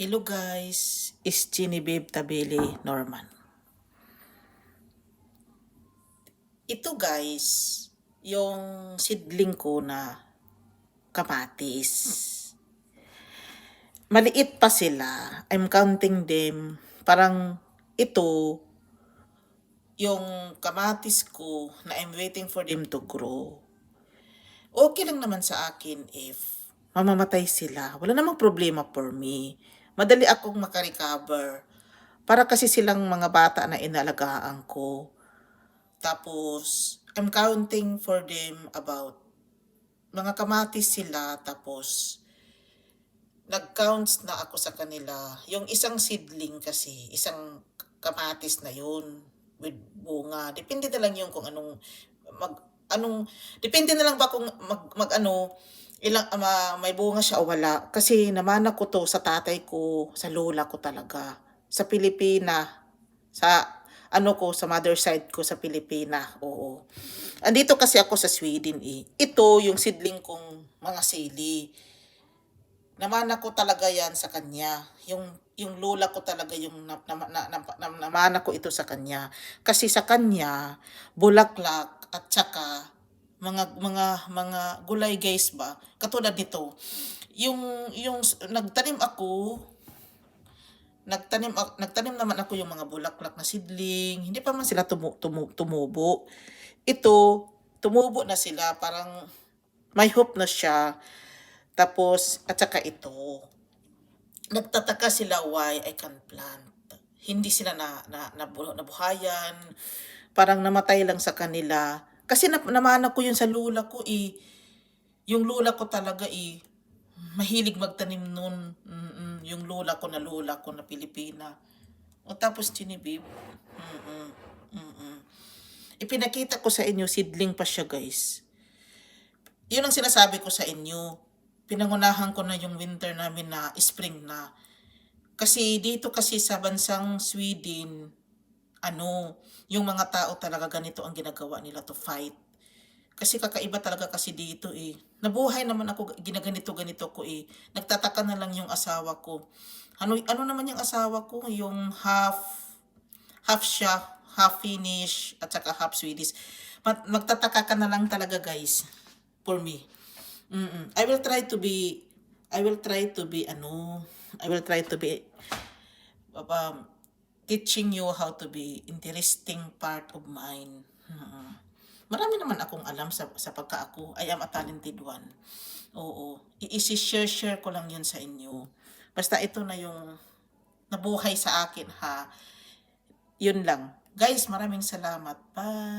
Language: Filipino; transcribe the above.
Hello guys, is Babe Tabili Norman. Ito guys, yung seedling ko na kamatis. Maliit pa sila. I'm counting them. Parang ito, yung kamatis ko na I'm waiting for them to grow. Okay lang naman sa akin if mamamatay sila. Wala namang problema for me. Madali akong makarecover. Para kasi silang mga bata na inalagaan ko. Tapos, I'm counting for them about mga kamatis sila. Tapos, nag-counts na ako sa kanila. Yung isang seedling kasi, isang kamatis na yun with bunga. Depende na lang yung kung anong mag anong depende na lang ba kung mag, mag ano ilang ama, may bunga siya o wala. Kasi namana ko to sa tatay ko sa lola ko talaga. Sa Pilipina sa ano ko sa mother side ko sa Pilipina oo. Andito kasi ako sa Sweden eh. Ito yung seedling kong mga sili. Namana ko talaga yan sa kanya. Yung yung lola ko talaga yung na, na, na, na, na, namana ko ito sa kanya. Kasi sa kanya, bulaklak at saka mga mga mga gulay guys ba? Katulad nito. Yung yung nagtanim ako nagtanim nagtanim naman ako yung mga bulaklak na seedling. Hindi pa man sila tumu, tumu, tumubo. Ito tumubo na sila. Parang may hope na siya. Tapos, at saka ito, nagtataka sila why I can plant. Hindi sila na, na, nabu- nabuhayan, parang namatay lang sa kanila. Kasi na, namana ko yun sa lula ko eh. Yung lula ko talaga eh, mahilig magtanim nun. Mm-mm, yung lula ko na lula ko na Pilipina. O tapos Chinibib. Mm-mm, mm-mm. Ipinakita ko sa inyo, seedling pa siya guys yun ang sinasabi ko sa inyo. Pinangunahan ko na yung winter namin na spring na. Kasi dito kasi sa bansang Sweden, ano, yung mga tao talaga ganito ang ginagawa nila to fight. Kasi kakaiba talaga kasi dito eh. Nabuhay naman ako, ginaganito-ganito ko eh. Nagtataka na lang yung asawa ko. Ano, ano naman yung asawa ko? Yung half, half siya, half Finnish, at saka half Swedish. Mag- magtataka ka na lang talaga guys for me. Mm-mm. I will try to be I will try to be ano, I will try to be um, teaching you how to be interesting part of mine. Mm-mm. Marami naman akong alam sa, sa pagka ako. I am a talented one. Oo. I-share-share ko lang yun sa inyo. Basta ito na yung nabuhay sa akin ha. Yun lang. Guys, maraming salamat. Bye.